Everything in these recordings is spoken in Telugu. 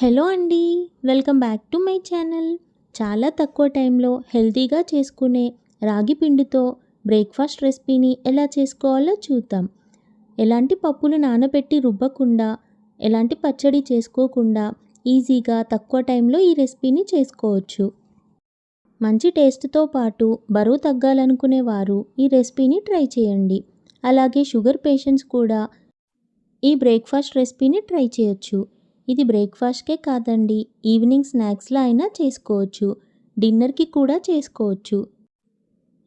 హలో అండి welcome back to my channel. చాలా తక్కువ టైంలో హెల్తీగా చేసుకునే రాగి పిండితో బ్రేక్ఫాస్ట్ రెసిపీని ఎలా చేసుకోవాలో చూద్దాం. ఎలాంటి పప్పులు నానబెట్టి రుబ్బకుండా ఎలాంటి పచ్చడి చేసుకోకుండా ఈజీగా తక్కువ టైంలో ఈ రెసిపీని చేసుకోవచ్చు. మంచి టేస్ట్తో పాటు బరువు తగ్గాలనుకునే వారు ఈ రెసిపీని ట్రై చేయండి. అలాగే షుగర్ పేషెంట్స్ కూడా ఈ బ్రేక్ఫాస్ట్ రెసిపీని ట్రై చేయొచ్చు. ఇది బ్రేక్ఫాస్ట్కే కాదండి. ఈవినింగ్ స్నాక్స్లో అయినా చేసుకోవచ్చు. డిన్నర్కి కూడా చేసుకోవచ్చు.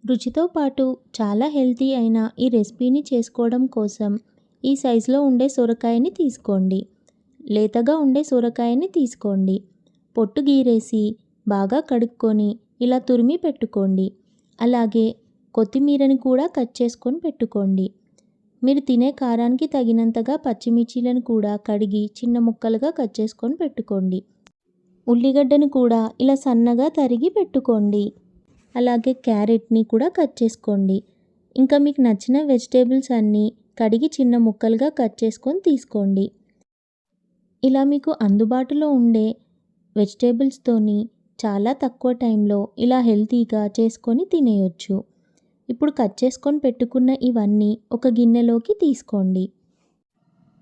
రుచితో పాటు చాలా హెల్తీ అయిన ఈ రెసిపీని చేసుకోవడం కోసం ఈ సైజులో ఉండే సొరకాయని తీసుకోండి. లేతగా ఉండే సొరకాయని తీసుకోండి. పొట్టు గీరేసి బాగా కడుక్కొని ఇలా తురిమి పెట్టుకోండి. అలాగే కొత్తిమీరని కూడా కట్ చేసుకొని పెట్టుకోండి. మీరు తినే కారానికి తగినంతగా పచ్చిమిర్చీలను కూడా కడిగి చిన్న ముక్కలుగా కట్ చేసుకొని పెట్టుకోండి. ఉల్లిగడ్డను కూడా ఇలా సన్నగా తరిగి పెట్టుకోండి. అలాగే క్యారెట్ని కూడా కట్ చేసుకోండి. ఇంకా మీకు నచ్చిన వెజిటేబుల్స్ అన్నీ కడిగి చిన్న ముక్కలుగా కట్ చేసుకొని తీసుకోండి. ఇలా మీకు అందుబాటులో ఉండే వెజిటేబుల్స్తోని చాలా తక్కువ టైంలో ఇలా హెల్తీగా చేసుకొని తినేయొచ్చు. ఇప్పుడు కట్ చేసుకొని పెట్టుకున్న ఇవన్నీ ఒక గిన్నెలోకి తీసుకోండి.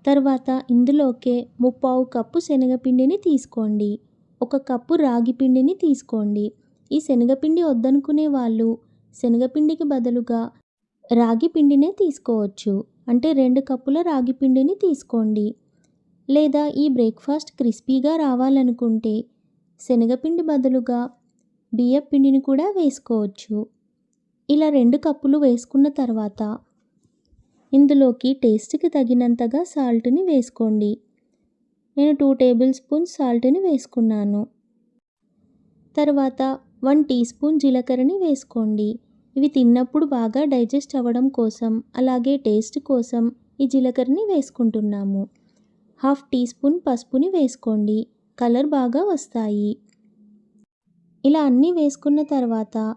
తర్వాత ఇందులోకే ముప్పావు కప్పు శనగపిండిని తీసుకోండి. ఒక కప్పు రాగి పిండిని తీసుకోండి. ఈ శనగపిండి వద్దనుకునే వాళ్ళు శనగపిండికి బదులుగా రాగి పిండినే తీసుకోవచ్చు. అంటే రెండు కప్పుల రాగి పిండిని తీసుకోండి. లేదా ఈ బ్రేక్ఫాస్ట్ క్రిస్పీగా రావాలనుకుంటే శనగపిండి బదులుగా బియ్యపిండిని కూడా వేసుకోవచ్చు. ఇలా రెండు కప్పులు వేసుకున్న తర్వాత ఇందులోకి టేస్ట్కి తగినంతగా సాల్ట్ని వేసుకోండి. నేను టూ టేబుల్ స్పూన్ సాల్ట్ని వేసుకున్నాను. తర్వాత వన్ టీ స్పూన్ జీలకర్రని వేసుకోండి. ఇవి తిన్నప్పుడు బాగా డైజెస్ట్ అవ్వడం కోసం అలాగే టేస్ట్ కోసం ఈ జీలకర్రని వేసుకుంటున్నాము. హాఫ్ టీ స్పూన్ పసుపుని వేసుకోండి. కలర్ బాగా వస్తాయి. ఇలా అన్నీ వేసుకున్న తర్వాత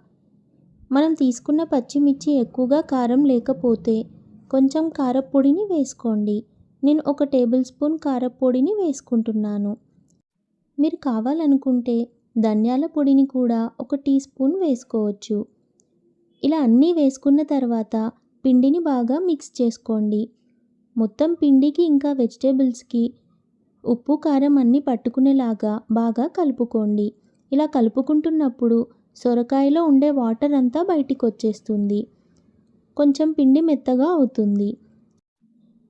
మనం తీసుకున్న పచ్చిమిర్చి ఎక్కువగా కారం లేకపోతే కొంచెం కారపొడిని వేసుకోండి. నేను ఒక టేబుల్ స్పూన్ కారపొడిని వేసుకుంటున్నాను. మీరు కావాలనుకుంటే ధనియాల పొడిని కూడా ఒక టీ స్పూన్ వేసుకోవచ్చు. ఇలా అన్నీ వేసుకున్న తర్వాత పిండిని బాగా మిక్స్ చేసుకోండి. మొత్తం పిండికి ఇంకా వెజిటేబుల్స్కి ఉప్పు కారం అన్నీ పట్టుకునేలాగా బాగా కలుపుకోండి. ఇలా కలుపుకుంటున్నప్పుడు సొరకాయలో ఉండే వాటర్ అంతా బయటికి వచ్చేస్తుంది కొంచెం పిండి మెత్తగా అవుతుంది.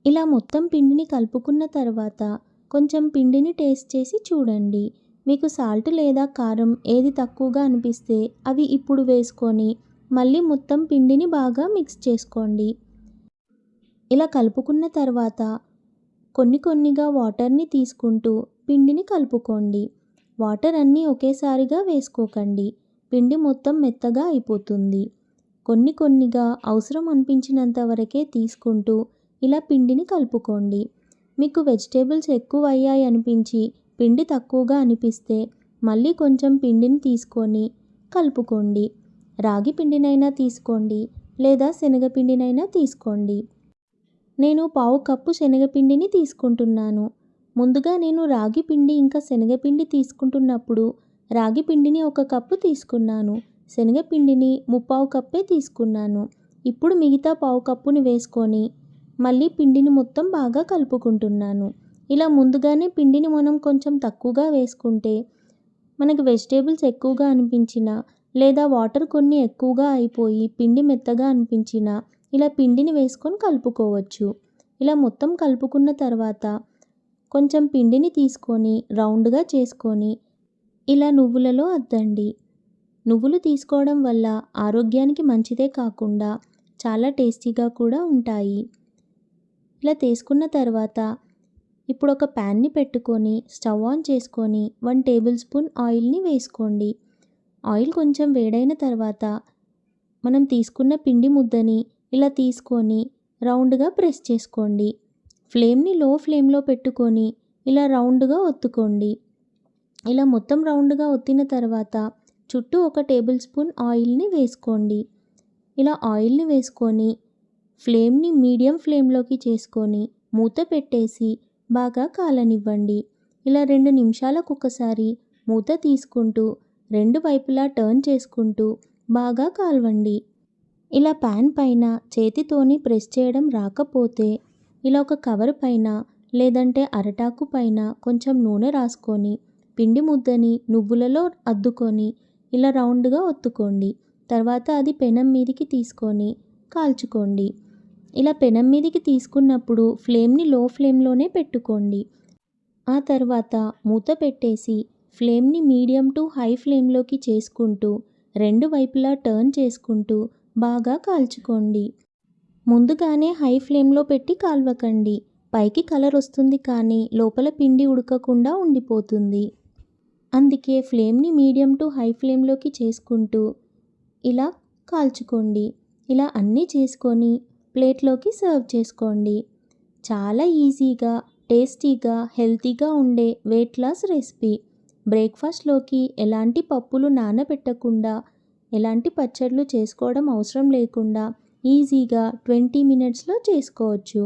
ఇలా మొత్తం పిండిని కలుపుకున్న తర్వాత కొంచెం పిండిని టేస్ట్ చేసి చూడండి. మీకు సాల్ట్ లేదా కారం ఏది తక్కువగా అనిపిస్తే అవి ఇప్పుడు వేసుకొని మళ్ళీ మొత్తం పిండిని బాగా మిక్స్ చేసుకోండి. ఇలా కలుపుకున్న తర్వాత కొన్ని కొన్నిగా వాటర్ని తీసుకుంటూ పిండిని కలుపుకోండి. వాటర్ అన్నీ ఒకేసారిగా వేసుకోకండి. పిండి మొత్తం మెత్తగా అయిపోతుంది. కొన్ని కొన్నిగా అవసరం అనిపించినంత వరకే తీసుకుంటూ ఇలా పిండిని కలుపుకోండి. మీకు వెజిటేబుల్స్ ఎక్కువ అయ్యాయి అనిపించి పిండి తక్కువగా అనిపిస్తే మళ్ళీ కొంచెం పిండిని తీసుకొని కలుపుకోండి. రాగి పిండినైనా తీసుకోండి లేదా శనగపిండినైనా తీసుకోండి. నేను పావు కప్పు శనగపిండిని తీసుకుంటున్నాను. ముందుగా నేను రాగి పిండి ఇంకా శనగపిండి తీసుకుంటున్నప్పుడు రాగి పిండిని ఒక కప్పు తీసుకున్నాను. శనగపిండిని ముప్పావు కప్పే తీసుకున్నాను. ఇప్పుడు మిగతా పావు కప్పుని వేసుకొని మళ్ళీ పిండిని మొత్తం బాగా కలుపుకుంటున్నాను. ఇలా ముందుగానే పిండిని మనం కొంచెం తక్కువగా వేసుకుంటే మనకి వెజిటేబుల్స్ ఎక్కువగా అనిపించిన లేదా వాటర్ కొన్ని ఎక్కువగా అయిపోయి పిండి మెత్తగా అనిపించిన ఇలా పిండిని వేసుకొని కలుపుకోవచ్చు. ఇలా మొత్తం కలుపుకున్న తర్వాత కొంచెం పిండిని తీసుకొని రౌండ్గా చేసుకొని ఇలా నువ్వులలో అద్దండి. నువ్వులు తీసుకోవడం వల్ల ఆరోగ్యానికి మంచిదే కాకుండా చాలా టేస్టీగా కూడా ఉంటాయి. ఇలా తీసుకున్న తర్వాత ఇప్పుడు ఒక ప్యాన్ని పెట్టుకొని స్టవ్ ఆన్ చేసుకొని వన్ టేబుల్ స్పూన్ ఆయిల్ని వేసుకోండి. ఆయిల్ కొంచెం వేడైన తర్వాత మనం తీసుకున్న పిండి ముద్దని ఇలా తీసుకొని రౌండ్గా ప్రెస్ చేసుకోండి. ఫ్లేమ్ని లో ఫ్లేమ్లో పెట్టుకొని ఇలా రౌండ్గా ఒత్తుకోండి. ఇలా మొత్తం రౌండ్గా ఒత్తిన తర్వాత చుట్టూ ఒక టేబుల్ స్పూన్ ఆయిల్ని వేసుకోండి. ఇలా ఆయిల్ని వేసుకొని ఫ్లేమ్ని మీడియం ఫ్లేమ్లోకి చేసుకొని మూత పెట్టేసి బాగా కాలనివ్వండి. ఇలా రెండు నిమిషాలకు ఒకసారి మూత తీసుకుంటూ రెండు వైపులా టర్న్ చేసుకుంటూ బాగా కాలవండి. ఇలా ప్యాన్ పైన చేతితోని ప్రెస్ చేయడం రాకపోతే ఇలా ఒక కవర్ పైన లేదంటే అరటాకు పైన కొంచెం నూనె రాసుకొని పిండి ముద్దని నువ్వులలో అద్దుకొని ఇలా రౌండ్గా ఒత్తుకోండి. తర్వాత అది పెనం మీదికి తీసుకొని కాల్చుకోండి. ఇలా పెనం మీదికి తీసుకున్నప్పుడు ఫ్లేమ్ని లో ఫ్లేమ్లోనే పెట్టుకోండి. ఆ తర్వాత మూత పెట్టేసి ఫ్లేమ్ని మీడియం టు హై ఫ్లేమ్లోకి చేసుకుంటూ రెండు వైపులా టర్న్ చేసుకుంటూ బాగా కాల్చుకోండి. ముందుగానే హై ఫ్లేమ్లో పెట్టి కాల్వకండి. పైకి కలర్ వస్తుంది కానీ లోపల పిండి ఉడకకుండా ఉండిపోతుంది. అందుకే ఫ్లేమ్ని మీడియం టు హై ఫ్లేమ్లోకి చేసుకుంటూ ఇలా కాల్చుకోండి. ఇలా అన్నీ చేసుకొని ప్లేట్లోకి సర్వ్ చేసుకోండి. చాలా ఈజీగా టేస్టీగా హెల్తీగా ఉండే వెయిట్ లాస్ రెసిపీ. బ్రేక్ఫాస్ట్లోకి ఎలాంటి పప్పులు నానబెట్టకుండా ఎలాంటి పచ్చళ్ళు చేసుకోవడం అవసరం లేకుండా ఈజీగా ట్వంటీ మినిట్స్లో చేసుకోవచ్చు.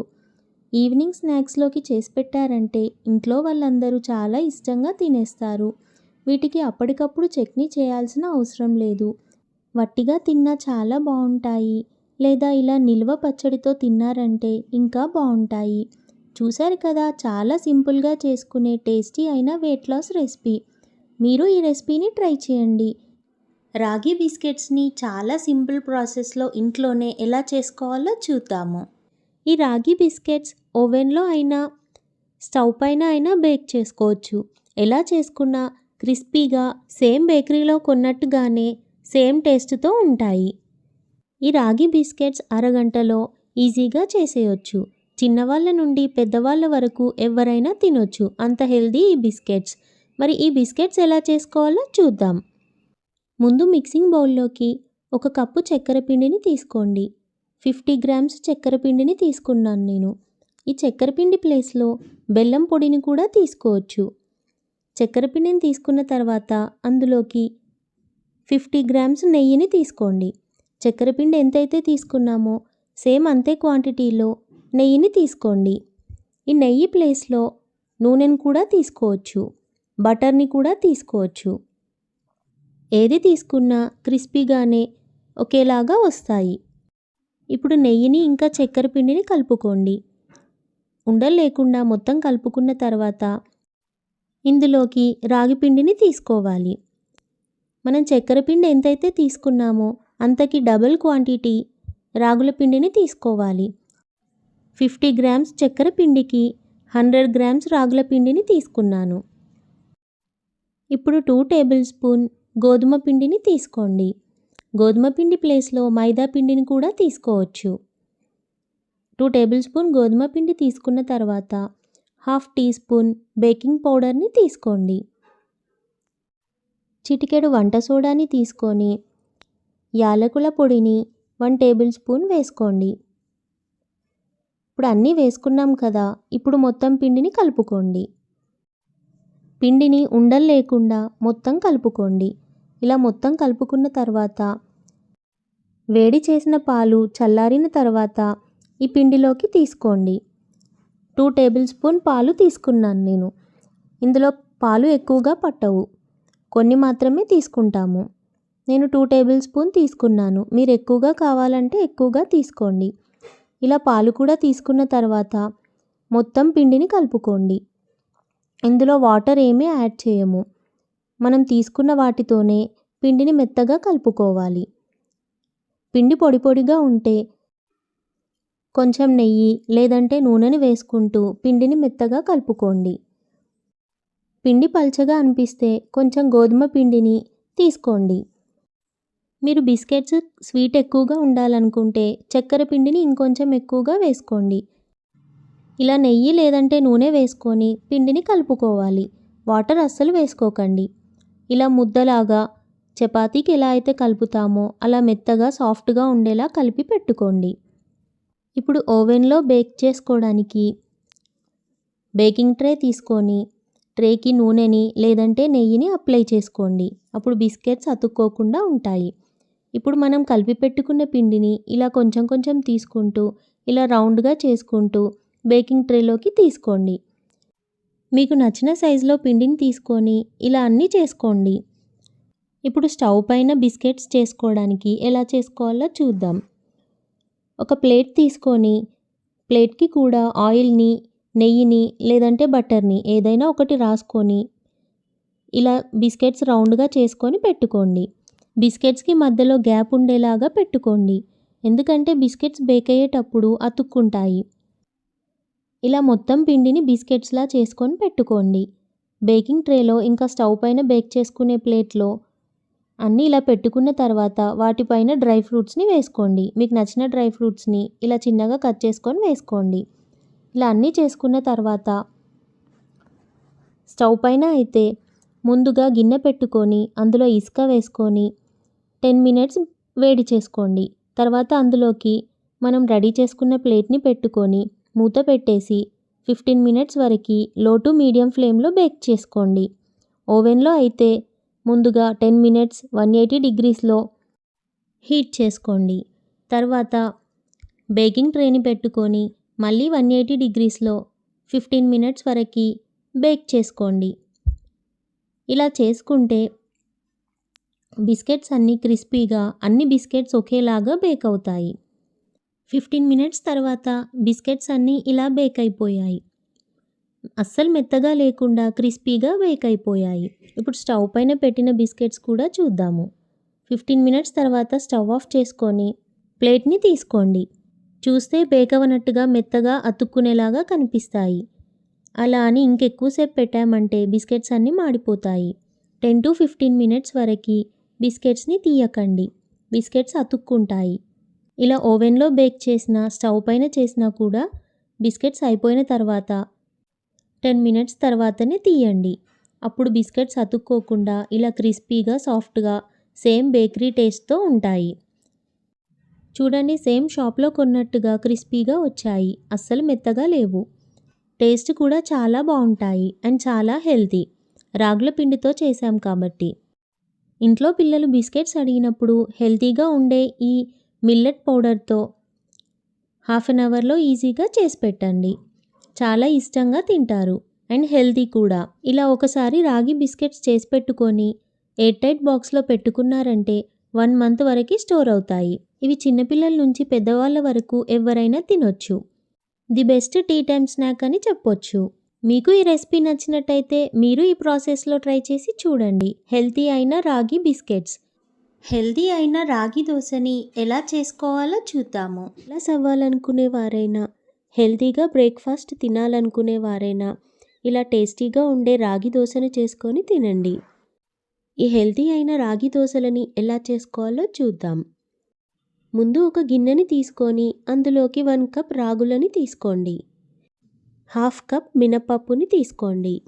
ఈవినింగ్ స్నాక్స్లోకి చేసి పెట్టారంటే ఇంట్లో వాళ్ళందరూ చాలా ఇష్టంగా తినేస్తారు. వీటికి అప్పటికప్పుడు చట్నీ చేయాల్సిన అవసరం లేదు. వట్టిగా తిన్నా చాలా బాగుంటాయి లేదా ఇలా నిల్వ పచ్చడితో తిన్నారంటే ఇంకా బాగుంటాయి చూశారు కదా చాలా సింపుల్గా చేసుకునే టేస్టీ అయిన వెయిట్ లాస్ రెసిపీ. మీరు ఈ రెసిపీని ట్రై చేయండి. రాగి బిస్కెట్స్ని చాలా సింపుల్ ప్రాసెస్లో ఇంట్లోనే ఎలా చేసుకోవాలో చూద్దాము. ఈ రాగి బిస్కెట్స్ ఓవెన్లో అయినా స్టవ్ పైన అయినా బేక్ చేసుకోవచ్చు. ఎలా చేసుకున్నా క్రిస్పీగా సేమ్ బేకరీలో కొన్నట్టుగానే సేమ్ టేస్ట్తో ఉంటాయి. ఈ రాగి బిస్కెట్స్ అరగంటలో ఈజీగా చేసేయొచ్చు. చిన్నవాళ్ళ నుండి పెద్దవాళ్ళ వరకు ఎవరైనా తినొచ్చు. అంత హెల్దీ ఈ బిస్కెట్స్. మరి ఈ బిస్కెట్స్ ఎలా చేసుకోవాలో చూద్దాం. ముందు మిక్సింగ్ బౌల్లోకి ఒక కప్పు చక్కెర పిండిని తీసుకోండి. ఫిఫ్టీ గ్రామ్స్ చక్కెర పిండిని తీసుకున్నాను నేను. ఈ చక్కెర పిండి ప్లేస్లో బెల్లం పొడిని కూడా తీసుకోవచ్చు. చక్కెర పిండిని తీసుకున్న తర్వాత అందులోకి ఫిఫ్టీ గ్రామ్స్ నెయ్యిని తీసుకోండి. చక్కెర పిండి ఎంతైతే తీసుకున్నామో సేమ్ అంతే క్వాంటిటీలో నెయ్యిని తీసుకోండి. ఈ నెయ్యి ప్లేస్లో నూనెను కూడా తీసుకోవచ్చు బటర్ని కూడా తీసుకోవచ్చు. ఏది తీసుకున్నా క్రిస్పీగానే ఒకేలాగా వస్తాయి. ఇప్పుడు నెయ్యిని ఇంకా చక్కెర పిండిని కలుపుకోండి. ఉండలు లేకుండా మొత్తం కలుపుకున్న తర్వాత ఇందులోకి రాగి పిండిని తీసుకోవాలి. మనం చక్కెర పిండి ఎంతైతే తీసుకున్నామో అంతకి డబుల్ క్వాంటిటీ రాగుల పిండిని తీసుకోవాలి. ఫిఫ్టీ గ్రామ్స్ చక్కెర పిండికి హండ్రెడ్ గ్రామ్స్ రాగుల పిండిని తీసుకున్నాను. ఇప్పుడు టూ టేబుల్ స్పూన్ గోధుమ పిండిని తీసుకోండి. గోధుమ పిండి ప్లేస్లో మైదా పిండిని కూడా తీసుకోవచ్చు. టూ టేబుల్ స్పూన్ గోధుమ పిండి తీసుకున్న తర్వాత హాఫ్ టీ స్పూన్ బేకింగ్ పౌడర్ని తీసుకోండి. చిటికెడు వంట సోడాని తీసుకొని యాలకుల పొడిని వన్ టేబుల్ స్పూన్ వేసుకోండి. ఇప్పుడు అన్నీ వేసుకున్నాం కదా ఇప్పుడు మొత్తం పిండిని కలుపుకోండి. పిండిని ఉండలు లేకుండా మొత్తం కలుపుకోండి. ఇలా మొత్తం కలుపుకున్న తర్వాత వేడి చేసిన పాలు చల్లారిన తర్వాత ఈ పిండిలోకి తీసుకోండి. టూ టేబుల్ స్పూన్ పాలు తీసుకున్నాను నేను. ఇందులో పాలు ఎక్కువగా పట్టవు. కొన్ని మాత్రమే తీసుకుంటాము. నేను టూ టేబుల్ స్పూన్ తీసుకున్నాను. మీరు ఎక్కువగా కావాలంటే ఎక్కువగా తీసుకోండి. ఇలా పాలు కూడా తీసుకున్న తర్వాత మొత్తం పిండిని కలుపుకోండి. ఇందులో వాటర్ ఏమీ యాడ్ చేయము. మనం తీసుకున్న వాటితోనే పిండిని మెత్తగా కలుపుకోవాలి. పిండి పొడి పొడిగా ఉంటే కొంచెం నెయ్యి లేదంటే నూనెని వేసుకుంటూ పిండిని మెత్తగా కలుపుకోండి. పిండి పల్చగా అనిపిస్తే కొంచెం గోధుమ పిండిని తీసుకోండి. మీరు బిస్కెట్స్ స్వీట్ ఎక్కువగా ఉండాలనుకుంటే చక్కెర పిండిని ఇంకొంచెం ఎక్కువగా వేసుకోండి. ఇలా నెయ్యి లేదంటే నూనె వేసుకొని పిండిని కలుపుకోవాలి. వాటర్ అస్సలు వేసుకోకండి. ఇలా ముద్దలాగా చపాతీకి ఎలా అయితే కలుపుతామో అలా మెత్తగా సాఫ్ట్గా ఉండేలా కలిపి పెట్టుకోండి. ఇప్పుడు ఓవెన్లో బేక్ చేసుకోవడానికి బేకింగ్ ట్రే తీసుకొని ట్రేకి నూనెని లేదంటే నెయ్యిని అప్లై చేసుకోండి. అప్పుడు బిస్కెట్స్ అతుక్కోకుండా ఉంటాయి. ఇప్పుడు మనం కలిపి పెట్టుకున్న పిండిని ఇలా కొంచెం కొంచెం తీసుకుంటూ ఇలా రౌండ్గా చేసుకుంటూ బేకింగ్ ట్రేలోకి తీసుకోండి. మీకు నచ్చిన సైజులో పిండిని తీసుకొని ఇలా అన్నీ చేసుకోండి. ఇప్పుడు స్టవ్ పైన బిస్కెట్స్ చేసుకోవడానికి ఎలా చేసుకోవాలో చూద్దాం. ఒక ప్లేట్ తీసుకొని ప్లేట్కి కూడా ఆయిల్ని నెయ్యిని లేదంటే బటర్ని ఏదైనా ఒకటి రాసుకొని ఇలా బిస్కెట్స్ రౌండ్గా చేసుకొని పెట్టుకోండి. బిస్కెట్స్కి మధ్యలో గ్యాప్ ఉండేలాగా పెట్టుకోండి. ఎందుకంటే బిస్కెట్స్ బేక్ అయ్యేటప్పుడు అతుక్కుంటాయి. ఇలా మొత్తం పిండిని బిస్కెట్స్లా చేసుకొని పెట్టుకోండి. బేకింగ్ ట్రేలో ఇంకా స్టవ్ పైన బేక్ చేసుకునే ప్లేట్లో అన్నీ ఇలా పెట్టుకున్న తర్వాత వాటిపైన డ్రై ఫ్రూట్స్ని వేసుకోండి. మీకు నచ్చిన డ్రై ఫ్రూట్స్ని ఇలా చిన్నగా కట్ చేసుకొని వేసుకోండి. ఇలా అన్నీ చేసుకున్న తర్వాత స్టవ్ పైన అయితే ముందుగా గిన్నె పెట్టుకొని అందులో ఇసుక వేసుకొని టెన్ మినిట్స్ వేడి చేసుకోండి. తర్వాత అందులోకి మనం రెడీ చేసుకున్న ప్లేట్ని పెట్టుకొని మూత పెట్టేసి ఫిఫ్టీన్ మినిట్స్ వరకు లో టు మీడియం ఫ్లేమ్లో బేక్ చేసుకోండి. ఓవెన్లో అయితే ముందుగా టెన్ మినిట్స్ వన్ ఎయిటీ డిగ్రీస్లో హీట్ చేసుకోండి. తర్వాత బేకింగ్ ట్రేని పెట్టుకొని మళ్ళీ వన్ ఎయిటీ డిగ్రీస్లో ఫిఫ్టీన్ మినిట్స్ వరకు బేక్ చేసుకోండి. ఇలా చేసుకుంటే బిస్కెట్స్ అన్నీ క్రిస్పీగా అన్ని బిస్కెట్స్ ఒకేలాగా బేక్ అవుతాయి. ఫిఫ్టీన్ మినిట్స్ తర్వాత బిస్కెట్స్ అన్నీ ఇలా బేక్ అయిపోయాయి. అస్సలు మెత్తగా లేకుండా క్రిస్పీగా బేక్ అయిపోయాయి. ఇప్పుడు స్టవ్ పైన పెట్టిన బిస్కెట్స్ కూడా చూద్దాము. ఫిఫ్టీన్ మినిట్స్ తర్వాత స్టవ్ ఆఫ్ చేసుకొని ప్లేట్ని తీసుకోండి. చూస్తే బేక్ అవ్వనట్టుగా మెత్తగా అతుక్కునేలాగా కనిపిస్తాయి. అలా అని ఇంకెక్కువసేపు పెట్టామంటే బిస్కెట్స్ అన్నీ మాడిపోతాయి. టెన్ టు ఫిఫ్టీన్ మినిట్స్ వరకు బిస్కెట్స్ని తీయకండి. బిస్కెట్స్ అతుక్కుంటాయి. ఇలా ఓవెన్లో బేక్ చేసిన స్టవ్ పైన చేసినా కూడా బిస్కెట్స్ అయిపోయిన తర్వాత టెన్ మినిట్స్ తర్వాతనే తీయండి. అప్పుడు బిస్కెట్స్ అతుక్కోకుండా ఇలా క్రిస్పీగా సాఫ్ట్గా సేమ్ బేకరీ టేస్ట్తో ఉంటాయి. చూడండి సేమ్ షాప్లో కొన్నట్టుగా క్రిస్పీగా వచ్చాయి. అస్సలు మెత్తగా లేవు. టేస్ట్ కూడా చాలా బాగుంటాయి అండ్ చాలా హెల్తీ. రాగుల పిండితో చేశాం కాబట్టి. ఇంట్లో పిల్లలు బిస్కెట్స్ అడిగినప్పుడు హెల్తీగా ఉండే ఈ మిల్లెట్ పౌడర్తో హాఫ్ అన్ అవర్లో ఈజీగా చేసి పెట్టండి. చాలా ఇష్టంగా తింటారు. అండ్ హెల్తీ కూడా. ఇలా ఒకసారి రాగి బిస్కెట్స్ చేసి పెట్టుకొని ఎయిర్ టైట్ బాక్స్లో పెట్టుకున్నారంటే వన్ మంత్ వరకు స్టోర్ అవుతాయి. ఇవి చిన్నపిల్లల నుంచి పెద్దవాళ్ళ వరకు ఎవరైనా తినొచ్చు. The best tea time snack అని చెప్పొచ్చు. మీకు ఈ రెసిపీ నచ్చినట్టయితే మీరు ఈ ప్రాసెస్లో ట్రై చేసి చూడండి. హెల్తీ అయిన రాగి బిస్కెట్స్. హెల్తీ అయిన రాగి దోశని ఎలా చేసుకోవాలో చూద్దాము. ఎలా అవ్వాలనుకునే వారైనా హెల్తీగా బ్రేక్ఫాస్ట్ తినాలనుకునే వారైనా ఇలా టేస్టీగా ఉండే రాగి దోశను చేసుకొని తినండి. ఈ హెల్తీ అయిన రాగి దోశలని ఎలా చేసుకోవాలో చూద్దాం. ముందు ఒక గిన్నెని తీసుకొని అందులోకి వన్ కప్ రాగులని తీసుకోండి. హాఫ్ కప్ మినప్పప్పుని తీసుకోండి.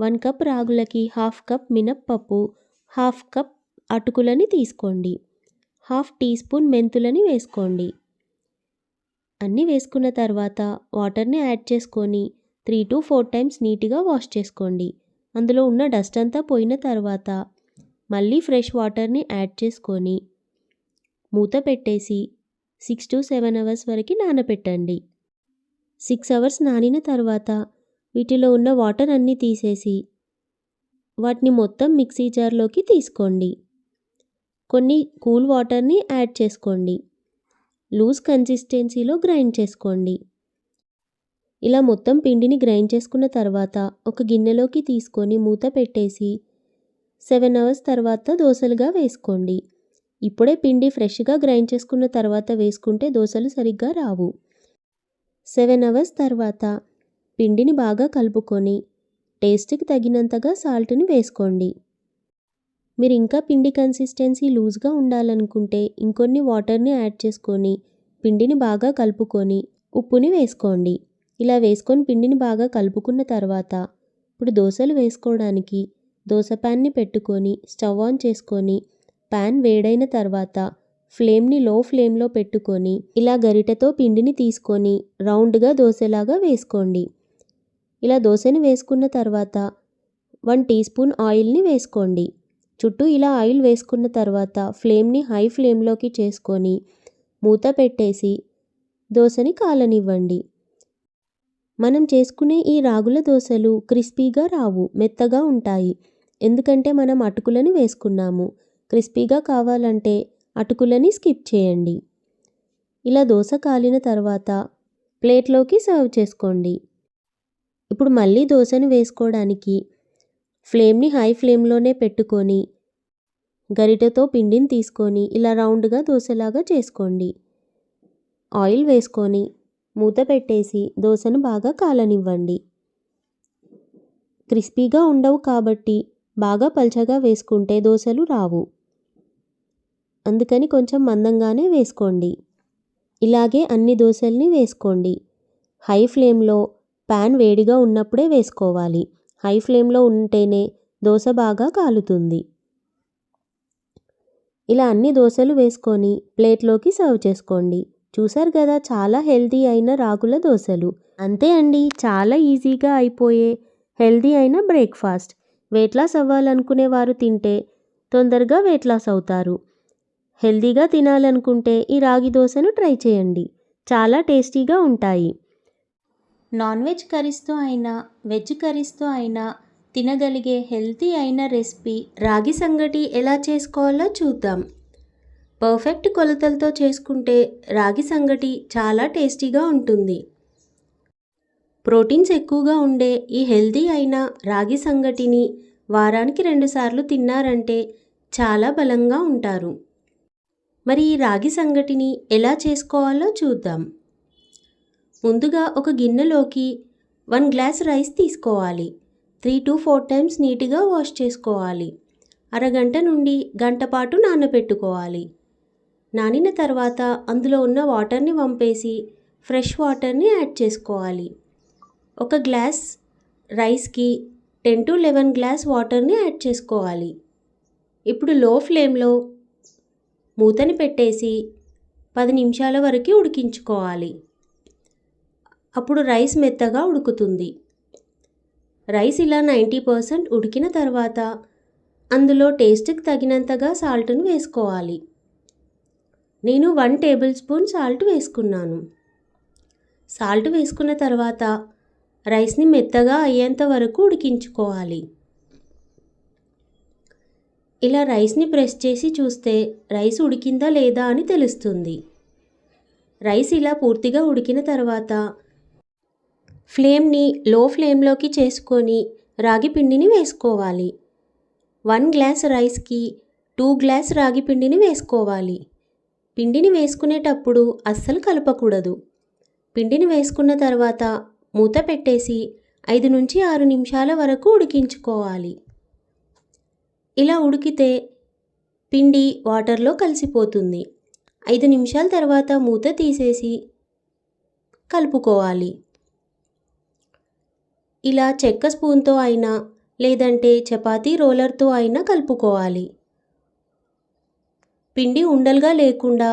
వన్ కప్ రాగులకి హాఫ్ కప్ మినప్పప్పు హాఫ్ కప్ అటుకులని తీసుకోండి. హాఫ్ టీ స్పూన్ మెంతులని వేసుకోండి. అన్నీ వేసుకున్న తర్వాత వాటర్ని యాడ్ చేసుకొని త్రీ టు ఫోర్ టైమ్స్ నీట్గా వాష్ చేసుకోండి. అందులో ఉన్న డస్ట్ అంతా పోయిన తర్వాత మళ్ళీ ఫ్రెష్ వాటర్ని యాడ్ చేసుకొని మూత పెట్టేసి సిక్స్ టు సెవెన్ అవర్స్ వరకు నానబెట్టండి సిక్స్ అవర్స్ నానిన తర్వాత వీటిలో ఉన్న వాటర్ అన్నీ తీసేసి వాటిని మొత్తం మిక్సీ జార్లోకి తీసుకోండి. కొన్ని కూల్ వాటర్ని యాడ్ చేసుకోండి. లూజ్ కన్సిస్టెన్సీలో గ్రైండ్ చేసుకోండి. ఇలా మొత్తం పిండిని గ్రైండ్ చేసుకున్న తర్వాత ఒక గిన్నెలోకి తీసుకొని మూత పెట్టేసి సెవెన్ అవర్స్ తర్వాత దోశలుగా వేసుకోండి. ఇప్పుడే పిండి ఫ్రెష్గా గ్రైండ్ చేసుకున్న తర్వాత వేసుకుంటే దోశలు సరిగ్గా రావు. సెవెన్ అవర్స్ తర్వాత పిండిని బాగా కలుపుకొని టేస్ట్కి తగినంతగా సాల్ట్ని వేసుకోండి. మీరు ఇంకా పిండి కన్సిస్టెన్సీ లూజ్గా ఉండాలనుకుంటే ఇంకొన్ని వాటర్ని యాడ్ చేసుకొని పిండిని బాగా కలుపుకొని ఉప్పుని వేసుకోండి. ఇలా వేసుకొని పిండిని బాగా కలుపుకున్న తర్వాత ఇప్పుడు దోశలు వేసుకోవడానికి దోశ ప్యాన్ని పెట్టుకొని స్టవ్ ఆన్ చేసుకొని ప్యాన్ వేడైన తర్వాత ఫ్లేమ్ని లో ఫ్లేమ్లో పెట్టుకొని ఇలా గరిటతో పిండిని తీసుకొని రౌండ్గా దోశలాగా వేసుకోండి. ఇలా దోశని వేసుకున్న తర్వాత వన్ టీ స్పూన్ ఆయిల్ని వేసుకోండి. చుట్టూ ఇలా ఆయిల్ వేసుకున్న తర్వాత ఫ్లేమ్ని హై ఫ్లేమ్లోకి చేసుకొని మూత పెట్టేసి దోశని కాలనివ్వండి. మనం చేసుకునే ఈ రాగుల దోశలు క్రిస్పీగా రావు మెత్తగా ఉంటాయి. ఎందుకంటే మనం అటుకులని వేసుకున్నాము. క్రిస్పీగా కావాలంటే అటుకులని స్కిప్ చేయండి. ఇలా దోశ కాలిన తర్వాత ప్లేట్లోకి సర్వ్ చేసుకోండి. ఇప్పుడు మళ్ళీ దోశను వేసుకోవడానికి ఫ్లేమ్ని హై ఫ్లేమ్లోనే పెట్టుకొని గరిటెతో పిండిని తీసుకొని ఇలా రౌండ్గా దోశలాగా చేసుకోండి. ఆయిల్ వేసుకొని మూత పెట్టేసి దోశను బాగా కాలనివ్వండి. క్రిస్పీగా ఉండవు కాబట్టి బాగా పల్చగా వేసుకుంటే దోశలు రావు. అందుకని కొంచెం మందంగానే వేసుకోండి. ఇలాగే అన్ని దోశల్ని వేసుకోండి. హై ఫ్లేమ్లో ప్యాన్ వేడిగా ఉన్నప్పుడే వేసుకోవాలి. హై ఫ్లేమ్లో ఉంటేనే దోశ బాగా కాలుతుంది. ఇలా అన్ని దోశలు వేసుకొని ప్లేట్లోకి సర్వ్ చేసుకోండి. చూసారు కదా చాలా హెల్తీ అయిన రాగుల దోశలు. అంతే అండి చాలా ఈజీగా అయిపోయే హెల్తీ అయిన బ్రేక్ఫాస్ట్. వెయిట్ లాస్ అవ్వాలనుకునే వారు తింటే తొందరగా వెయిట్ లాస్ అవుతారు. హెల్తీగా తినాలనుకుంటే ఈ రాగి దోశను ట్రై చేయండి. చాలా టేస్టీగా ఉంటాయి. నాన్ వెజ్ కర్రీస్తో అయినా వెజ్ కర్రీస్తో అయినా తినగలిగే హెల్తీ అయిన రెసిపీ రాగి సంగటి ఎలా చేసుకోవాలో చూద్దాం. పర్ఫెక్ట్ కొలతలతో చేసుకుంటే రాగి సంగటి చాలా టేస్టీగా ఉంటుంది. ప్రోటీన్స్ ఎక్కువగా ఉండే ఈ హెల్తీ అయిన రాగి సంగటిని వారానికి రెండుసార్లు తిన్నారంటే చాలా బలంగా ఉంటారు. మరి ఈ రాగి సంగటిని ఎలా చేసుకోవాలో చూద్దాం. ముందుగా ఒక గిన్నెలోకి వన్ గ్లాస్ రైస్ తీసుకోవాలి. త్రీ టు ఫోర్ టైమ్స్ నీట్గా వాష్ చేసుకోవాలి. అరగంట నుండి గంట పాటు నానబెట్టుకోవాలి నానిన తర్వాత అందులో ఉన్న వాటర్ని వంపేసి ఫ్రెష్ వాటర్ని యాడ్ చేసుకోవాలి. ఒక గ్లాస్ రైస్కి టెన్ టు లెవెన్ గ్లాస్ వాటర్ని యాడ్ చేసుకోవాలి. ఇప్పుడు లో ఫ్లేమ్లో మూతని పెట్టేసి పది నిమిషాల వరకు ఉడికించుకోవాలి. అప్పుడు రైస్ మెత్తగా ఉడుకుతుంది. రైస్ ఇలా నైంటీ పర్సెంట్ ఉడికిన తర్వాత అందులో టేస్ట్కి తగినంతగా సాల్ట్ను వేసుకోవాలి. నేను వన్ టేబుల్ స్పూన్ సాల్ట్ వేసుకున్నాను. సాల్ట్ వేసుకున్న తర్వాత రైస్ని మెత్తగా అయ్యేంత వరకు ఉడికించుకోవాలి. ఇలా రైస్ని ప్రెస్ చేసి చూస్తే రైస్ ఉడికిందా లేదా అని తెలుస్తుంది. రైస్ ఇలా పూర్తిగా ఉడికిన తర్వాత ఫ్లేమ్ని లో ఫ్లేమ్లోకి చేసుకొని రాగి పిండిని వేసుకోవాలి. వన్ గ్లాస్ రైస్కి టూ గ్లాస్ రాగి పిండిని వేసుకోవాలి. పిండిని వేసుకునేటప్పుడు అస్సలు కలపకూడదు. పిండిని వేసుకున్న తర్వాత మూత పెట్టేసి ఐదు నుంచి ఆరు నిమిషాల వరకు ఉడికించుకోవాలి. ఇలా ఉడికితే పిండి వాటర్లో కలిసిపోతుంది. ఐదు నిమిషాల తర్వాత మూత తీసేసి కలుపుకోవాలి. ఇలా చెక్క స్పూన్తో అయినా లేదంటే చపాతీ రోలర్తో అయినా కలుపుకోవాలి. పిండి ఉండలుగా లేకుండా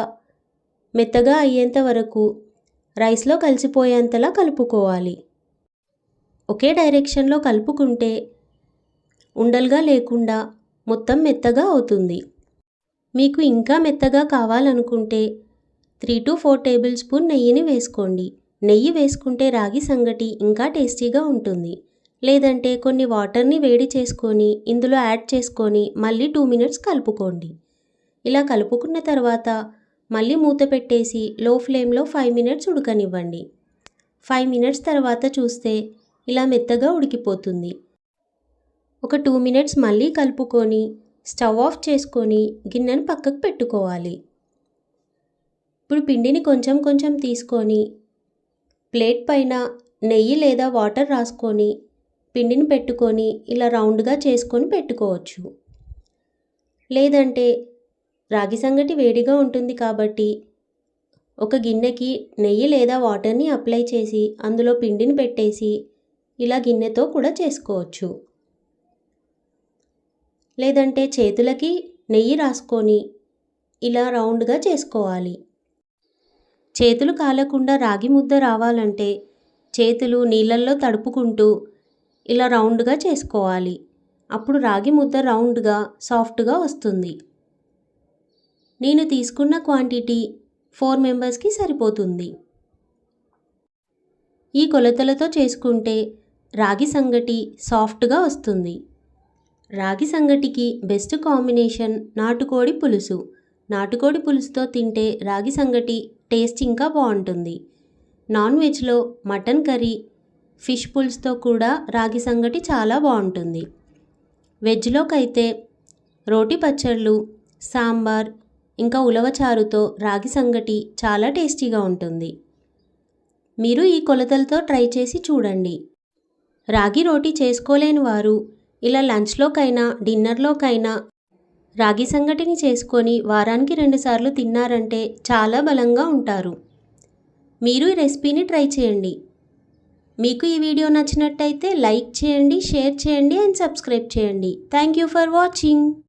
మెత్తగా అయ్యేంత వరకు రైస్లో కలిసిపోయేంతలా కలుపుకోవాలి. ఒకే డైరెక్షన్లో కలుపుకుంటే ఉండలుగా లేకుండా మొత్తం మెత్తగా అవుతుంది. మీకు ఇంకా మెత్తగా కావాలనుకుంటే three to four tablespoon నెయ్యిని వేసుకోండి. నెయ్యి వేసుకుంటే రాగి సంగటి ఇంకా టేస్టీగా ఉంటుంది. లేదంటే కొన్ని వాటర్ని వేడి చేసుకొని ఇందులో యాడ్ చేసుకొని మళ్ళీ టూ మినిట్స్ కలుపుకోండి. ఇలా కలుపుకున్న తర్వాత మళ్ళీ మూత పెట్టేసి లో ఫ్లేమ్లో ఫైవ్ మినిట్స్ ఉడకనివ్వండి. ఫైవ్ మినిట్స్ తర్వాత చూస్తే ఇలా మెత్తగా ఉడికిపోతుంది. ఒక టూ మినిట్స్ మళ్ళీ కలుపుకొని స్టవ్ ఆఫ్ చేసుకొని గిన్నెను పక్కకు పెట్టుకోవాలి. ఇప్పుడు పిండిని కొంచెం కొంచెం తీసుకొని ప్లేట్ పైన నెయ్యి లేదా వాటర్ రాసుకొని పిండిని పెట్టుకొని ఇలా రౌండ్గా చేసుకొని పెట్టుకోవచ్చు. లేదంటే రాగి సంగటి వేడిగా ఉంటుంది కాబట్టి ఒక గిన్నెకి నెయ్యి లేదా వాటర్ని అప్లై చేసి అందులో పిండిని పెట్టేసి ఇలా గిన్నెతో కూడా చేసుకోవచ్చు. లేదంటే చేతులకి నెయ్యి రాసుకొని ఇలా రౌండ్గా చేసుకోవాలి. చేతులు కాలకుండా రాగి ముద్ద రావాలంటే చేతులు నీళ్ళల్లో తడుపుకుంటూ ఇలా రౌండ్గా చేసుకోవాలి. అప్పుడు రాగి ముద్ద రౌండ్గా సాఫ్ట్గా వస్తుంది. నేను తీసుకున్న క్వాంటిటీ ఫోర్ మెంబర్స్కి సరిపోతుంది. ఈ కొలతలతో చేసుకుంటే రాగి సంగటి సాఫ్ట్గా వస్తుంది. రాగి సంగటికి బెస్ట్ కాంబినేషన్ నాటుకోడి పులుసు. నాటుకోడి పులుసుతో తింటే రాగి సంగటి టేస్ట్ ఇంకా బాగుంటుంది. నాన్ వెజ్లో మటన్ కర్రీ ఫిష్ పుల్స్తో కూడా రాగి సంగటి చాలా బాగుంటుంది. వెజ్లోకైతే రోటి పచ్చళ్ళు సాంబార్ ఇంకా ఉలవచారుతో రాగి సంగటి చాలా టేస్టీగా ఉంటుంది. మీరు ఈ కొలతలతో ట్రై చేసి చూడండి. రాగి రోటీ చేసుకోలేని వారు ఇలా లంచ్లోకైనా డిన్నర్లోకైనా రాగి సంగటిని చేసుకొని వారానికి రెండుసార్లు తిన్నారంటే చాలా బలంగా ఉంటారు. మీరు ఈ రెసిపీని ట్రై చేయండి. మీకు ఈ వీడియో నచ్చినట్టయితే లైక్ చేయండి షేర్ చేయండి అండ్ సబ్స్క్రైబ్ చేయండి. Thank you for watching.